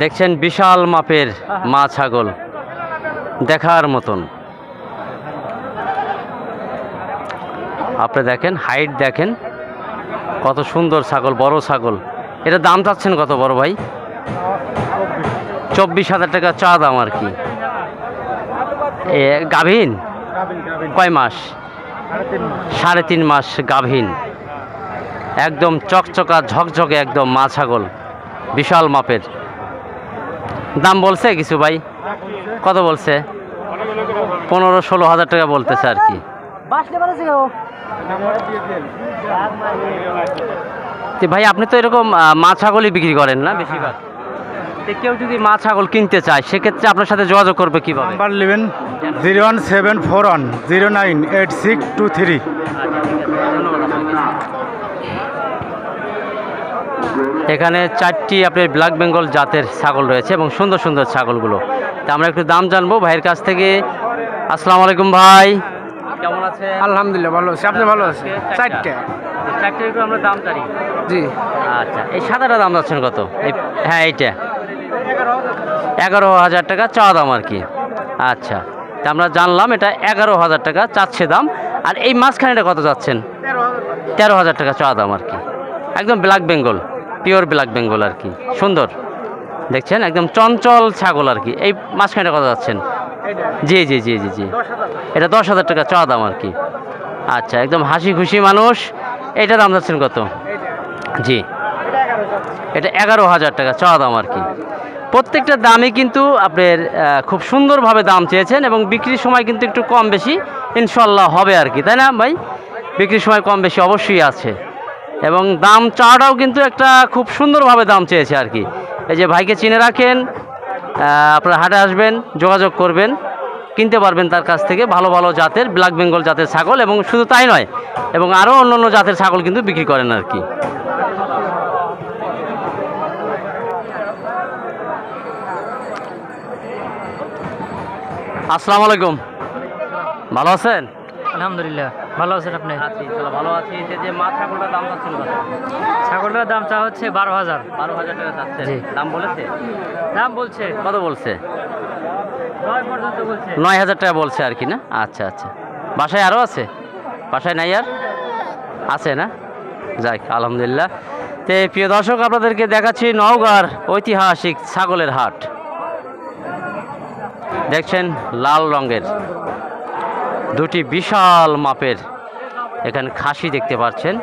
দেখছেন বিশাল মাপের মা ছাগল। দেখার মতন। আপনি দেখেন হাইট দেখেন। কত সুন্দর ছাগল বড় ছাগল। এটা দাম চাচ্ছেন কত বড় ভাই? চব্বিশ হাজার টাকা চা দাম আর কি। এ গাভীন। কয় মাস? সাড়ে তিন মাস গাভীন। একদম চকচকা ঝকঝকে একদম মা ছাগল। বিশাল মাপের। দাম বলছে কিছু ভাই? কত বলছে? পনেরো ষোলো হাজার টাকা বলতেছে আর কি। ভাই আপনি তো এরকম মা ছাগলই বিক্রি করেন না বেশিরভাগ? কেউ যদি মা ছাগল কিনতে চায় সেক্ষেত্রে আপনার সাথে যোগাযোগ করবে কীভাবে? নাম্বার নেবেন zero one seven four one zero nine eight six two three. এখানে চারটি আপনার ব্ল্যাক বেঙ্গল জাতের ছাগল রয়েছে এবং সুন্দর সুন্দর ছাগলগুলো। তা আমরা একটু দাম জানব ভাইয়ের কাছ থেকে। আসসালামু আলাইকুম ভাই। কেমন আছে আলহামদুলিল্লাহ ভালো আছে। আপনি ভালো আছেন? চারটে। চারটে। একটু আমরা দাম জানি জি। আচ্ছা এই সাদাটা দাম যাচ্ছেন কত? এই হ্যাঁ এইটা। এগারো হাজার টাকা চাওয়া দাম আর কি। আচ্ছা তা আমরা জানলাম এটা এগারো হাজার টাকা চাচ্ছে দাম। আর এই মাঝখানেটা কত যাচ্ছেন? তেরো হাজার। টাকা চাওয়া দাম আর কি। একদম black Bengal. Pure black Bengal আর কি। সুন্দর। দেখছেন? একদম চঞ্চল ছাগল আর কি। এই মাঝখানেটা কথা যাচ্ছেন? জি জি জি জি জি। এটা দশ হাজার টাকা চাওয়া দাম আর কি। আচ্ছা একদম হাসি খুশি মানুষ। এটা দাম যাচ্ছেন কত? জি। এটা এগারো হাজার টাকা চাওয়া দাম আর কি। প্রত্যেকটা দামে কিন্তু আপনার খুব সুন্দরভাবে দাম চেয়েছেন এবং বিক্রির সময় কিন্তু একটু কম বেশি ইনশাল্লাহ হবে আর কি। তাই না ভাই? বিক্রির সময় কম বেশি অবশ্যই আছে। এবং দাম চাওয়াটাও কিন্তু একটা খুব সুন্দরভাবে দাম চেয়েছে আর কি। এই যে ভাইকে চিনে রাখেন আপনারা হাটে আসবেন, যোগাযোগ করবেন, কিনতে পারবেন তার কাছ থেকে ভালো ভালো জাতের ব্ল্যাক বেঙ্গল জাতের ছাগল এবং শুধু তাই নয়, এবং আরও অন্য অন্য জাতের ছাগল কিন্তু বিক্রি করেন আর কি। আসসালামু আলাইকুম। ভালো আছেন? আলহামদুলিল্লাহ। ভালো আছেন আপনি? আছি ভালো আছি। যে যে মা ছাগলটার দাম চাচ্ছেন ছাগলটার দাম চা হচ্ছে বারো হাজার। বারো হাজার টাকা চাচ্ছেন জি। দাম বলেছে? দাম বলছে। কত বলছে? নয় পর্যন্ত বলছে। নয় হাজার টাকা বলছে আর কি না? আচ্ছা আচ্ছা। বাসায় আরও আছে? বাসায় নাই আর? আছে না? যাই আলহামদুলিল্লাহ। তো প্রিয় দর্শক আপনাদেরকে দেখাচ্ছি নওগাঁর ঐতিহাসিক ছাগলের হাট। দেখছেন লাল রঙের। দুটি বিশাল মাপের এখানে খাসি দেখতে পাচ্ছেন।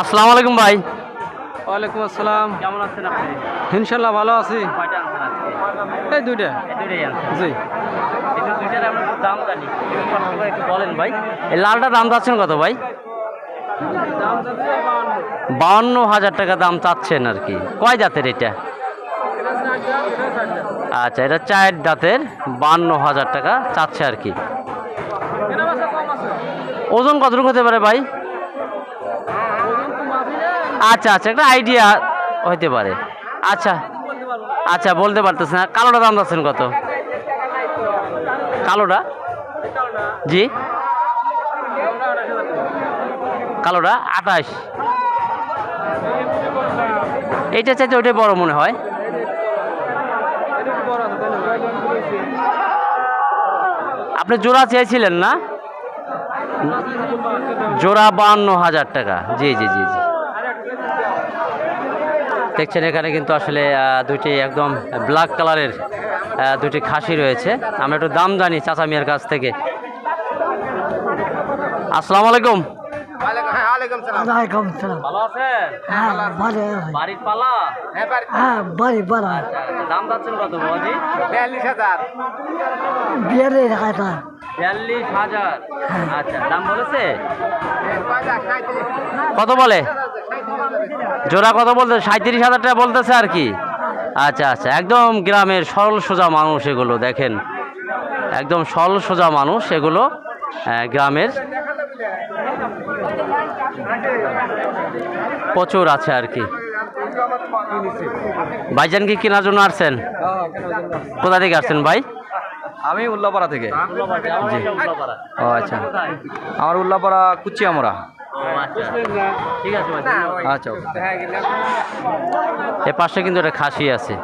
আসসালামু আলাইকুম ভাই। ওয়ালাইকুম আসসালাম। কেমন আছেন আপনি? ইনশাল্লাহ ভালো আছি। এই দুইটা। জি। এটা দুইটার আমরা দাম জানি। একটু একটু বলেন ভাই। এই লালটা দাম চাচ্ছেন কত ভাই? বাউন্ন হাজার টাকা দাম চাচ্ছেন আর কি। কয় জাতের এটা? আচ্ছা এটা চায়ের দাঁতের বান্ন হাজার টাকা চাচ্ছে আর কি। ওজন কতটুকু হতে পারে ভাই? আচ্ছা আচ্ছা একটা আইডিয়া হইতে পারে। আচ্ছা আচ্ছা বলতে পারতেছে না। কালোটা দাম যাচ্ছেন কত? কালোটা? জি। কালোটা আঠাশ। এইটা চাইতে ওইটাই বড় মনে হয়। আপনি জোড়া চেয়েছিলেন না? জোড়া বান্ন হাজার টাকা। জি জি জি জি। দেখছেন এখানে কিন্তু আসলে দুটি একদম ব্ল্যাক কালারের দুটি খাসি রয়েছে। আমরা একটু দাম জানি চাচা মিয়ার কাছ থেকে। আসসালামু আলাইকুম। ওয়ালাইকুম সালাম। ভালো আছেন? হ্যাঁ ভালো বাড়ির পালা? বাড়ি বাড়া দাম যাচ্ছেন কত বাবাজি? বিয়ারে রাখাটা বিয়াল্লিশ হাজার। আচ্ছা দাম বলেছে? কত বলে? জোড়া কত বলতে? সাঁত্রিশ হাজার টাকা বলতেছে আর কি। আচ্ছা আচ্ছা একদম গ্রামের সরল সোজা মানুষ এগুলো দেখেন। একদম সরল সোজা মানুষ এগুলো গ্রামের প্রচুর আছে আর কি। ভাইজান কি কেনার জন্য আসছেন? কোথা থেকে আসছেন ভাই? আমি উল্লাপাড়া থেকে। জি। ও আচ্ছা। আমার উল্লাপাড়া কুচিয়ামরা আমরা আচ্ছা। আচ্ছা এ পাশে কিন্তু একটা খাসি আছে।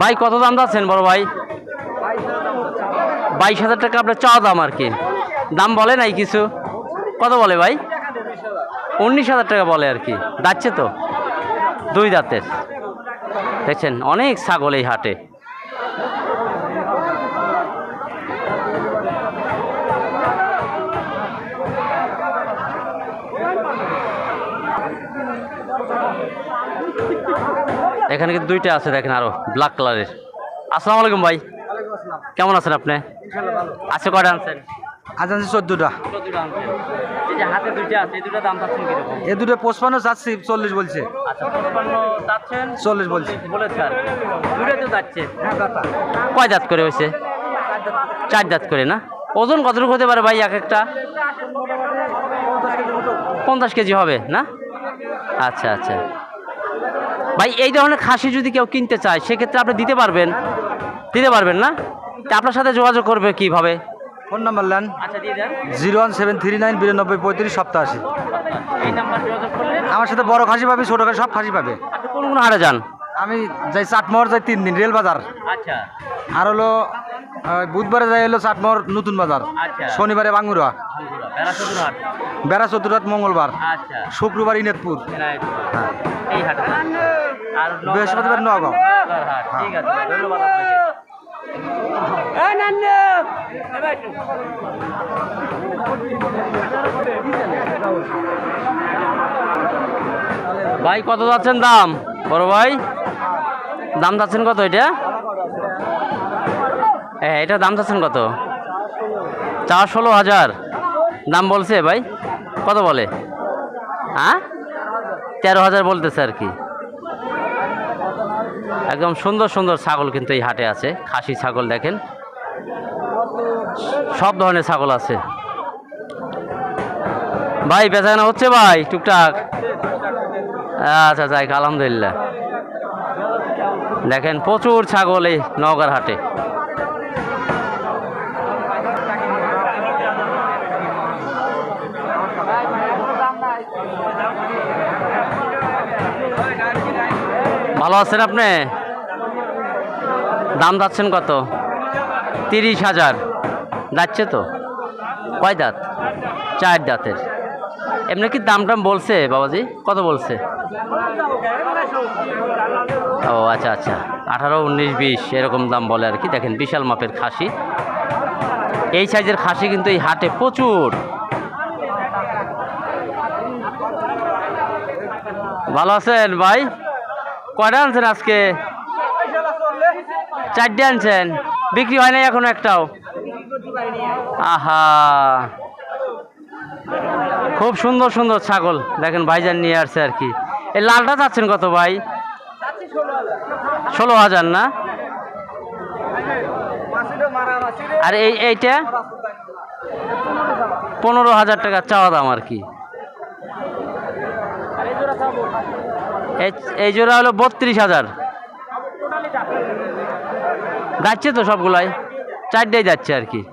ভাই কত দাম যাচ্ছেন বড় ভাই? বাইশ হাজার টাকা আপনার চাওয়া দাম আর কি। দাম বলে নাই কিছু? কত বলে ভাই? উনিশ হাজার টাকা বলে আর কি। যাচ্ছে তো? দুই দাঁতের। দেখছেন অনেক ছাগল এই হাটে। এখানে কিন্তু দুইটা আছে দেখেন আরও ব্ল্যাক কালারের আসসালামু আলাইকুম ভাই। কেমন আছেন আপনি? আছে কয়টা আনছেন? আজ আনছি। চোদ্দোটা হাতে দুইটা আছে এই দুটো দাম চাচ্ছেন কীরকম? এ দুটো পঁচপান্ন চাচ্ছি চল্লিশ বলছে। আচ্ছা পঁচপান্ন চাচ্ছেন? চল্লিশ বলছে। বলেছে আর দুটোই তো যাচ্ছে। কয় দাঁত করে হয়েছে? চার দাঁত করে না? ওজন কতটুকু হতে পারে ভাই এক একটা? পঞ্চাশ কেজি হবে না? আচ্ছা আচ্ছা। ভাই এই ধরনের খাসি যদি কেউ কিনতে চায় সেক্ষেত্রে আপনি দিতে পারবেন। দিতে পারবেন না? তা আপনার সাথে যোগাযোগ করবে কীভাবে? ফোন নাম্বার নেন। আচ্ছা zero one seven three nine বিরানব্বই পঁয়ত্রিশ সপ্তাশি। আমার সাথে বড় খাসি পাবি ছোটো খাসি সব খাসি পাবে। আপনি কোন কোন হারে যান? আমি যাই চাটমোহর যাই তিন দিন রেল বাজার। আচ্ছা। আর হলো বুধবারে যাই হলো চাটমোহর নতুন বাজার। আচ্ছা। শনিবারে বাঙ্গুরা। বেড়া চতুরাত মঙ্গলবার। আচ্ছা। শুক্রবার ইনেতপুর। এই হাটে বৃহস্পতিবার হাট, ঠিক আছে ধন্যবাদ আপনাকে। ভাই, কত যাচ্ছেন দাম? বড় ভাই, দাম যাচ্ছেন কত এটা? হ্যাঁ এটা দাম চাচ্ছেন কত? চার ষোলো হাজার। দাম বলছে ভাই, কত বলে? হ্যাঁ? তেরো হাজার বলতেছে আর কি। একদম সুন্দর সুন্দর ছাগল কিন্তু এই হাটে আছে, খাসি ছাগল দেখেন। সব ধরনের ছাগল আছে। ভাই বেচাকেনা হচ্ছে ভাই, টুকটাক? আচ্ছা যাই আলহামদুলিল্লাহ। দেখেন, প্রচুর ছাগল এই নওগাঁর হাটে। ভালো আছেন আপনি? দাম যাচ্ছেন কত? তিরিশ হাজার। যাচ্ছে তো? কয় দাঁত? চার দাঁতের। এমনি কি দাম টাম বলছে বাবাজি? কত বলছে? ও আচ্ছা আচ্ছা। আঠারো, উনিশ, বিশ, এরকম দাম বলে আর কি। দেখেন, বিশাল মাপের খাসি। এই সাইজের খাসি কিন্তু এই হাটে প্রচুর। ভালো আছেন ভাই? কয়টা আনছেন আজকে? চারটে আনছেন। বিক্রি হয় নাই এখনও একটাও? আহা। খুব সুন্দর সুন্দর ছাগল। দেখেন ভাইজান নিয়ে আসছে আর কি। এই লালটা চাচ্ছেন কত ভাই? ষোলো হাজার না? আর এই এইটা? পনেরো হাজার টাকা চাওয়া দাম আর কি। এই- জোড়া হলো বত্রিশ হাজার। যাচ্ছে তো সবগুলাই? চারটাই যাচ্ছে আর কি।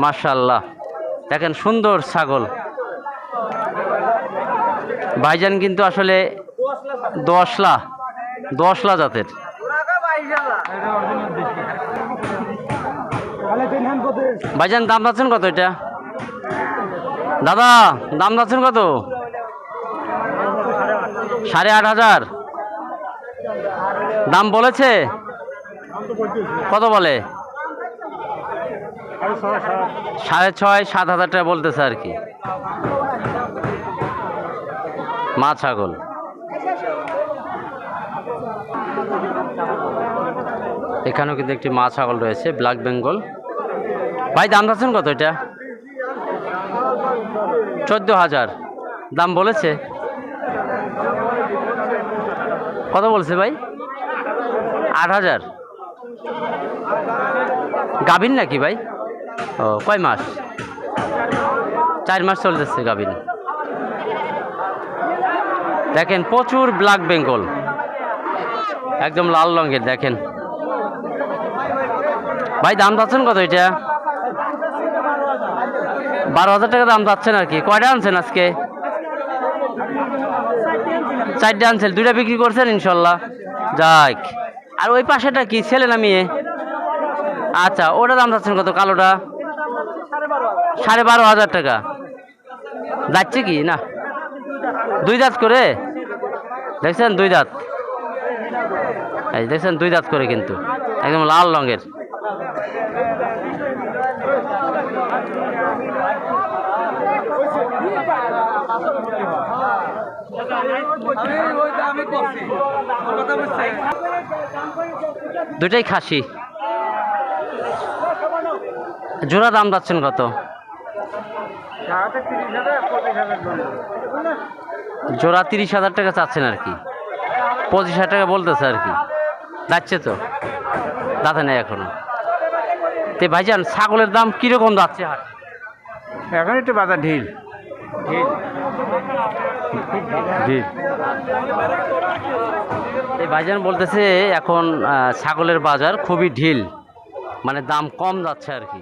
মার্শাল্লাহ দেখেন সুন্দর ছাগল। ভাইজান কিন্তু আসলে দশলা দশলা জাতের। ভাইজান, দাম যাচ্ছেন কত এটা? দাদা, দাম যাচ্ছেন কত? সাড়ে আট হাজার। দাম বলেছে? কত বলে? সাড়ে ছয়, সাত হাজার টাকা বলতেছে আর কি। মা ছাগল। এখানেও কিন্তু একটি মা ছাগল রয়েছে, ব্ল্যাক বেঙ্গল। ভাই, দাম যাচ্ছেন কত এটা? চোদ্দ হাজার। দাম বলেছে? কত বলছে ভাই? আট হাজার। গাভিন নাকি ভাই? ও, কয় মাস? চার মাস চলতেছে গাভিন দেখেন প্রচুর ব্ল্যাক বেঙ্গল। একদম লাল রঙের, দেখেন। ভাই, দাম যাচ্ছেন কত এটা? বারো হাজার টাকা দাম যাচ্ছেন আর কি। কয়টা আনছেন আজকে? চারটে আনছেন, দুইটা বিক্রি করছেন ইনশাল্লাহ। যাক। আর ওই পাশেটা কি, ছেলে না মেয়ে? আচ্ছা ওটা দাম চাচ্ছেন কত? কালোটা? সাড়ে বারো হাজার টাকা। যাচ্ছে কি? না। দুই দাঁত করে? দেখছেন? দুই দাঁত। দেখছেন? দুই দাঁত করে কিন্তু। একদম লাল রঙের। দুইটাই খাসি। জোড়া দাম যাচ্ছেন কত? জোড়া তিরিশ হাজার টাকা চাচ্ছেন আর কি। পঁচিশ হাজার টাকা বলতেছে আর কি। যাচ্ছে তো। দাঁতে নেই এখনও। তে ভাইজান ছাগলের দাম কীরকম যাচ্ছে? হাট এখন একটু বাজার ঢিল। ঢিল। এই ভাইজান বলতেছে এখন ছাগলের বাজার খুবই ঢিল। মানে দাম কম যাচ্ছে আর কি।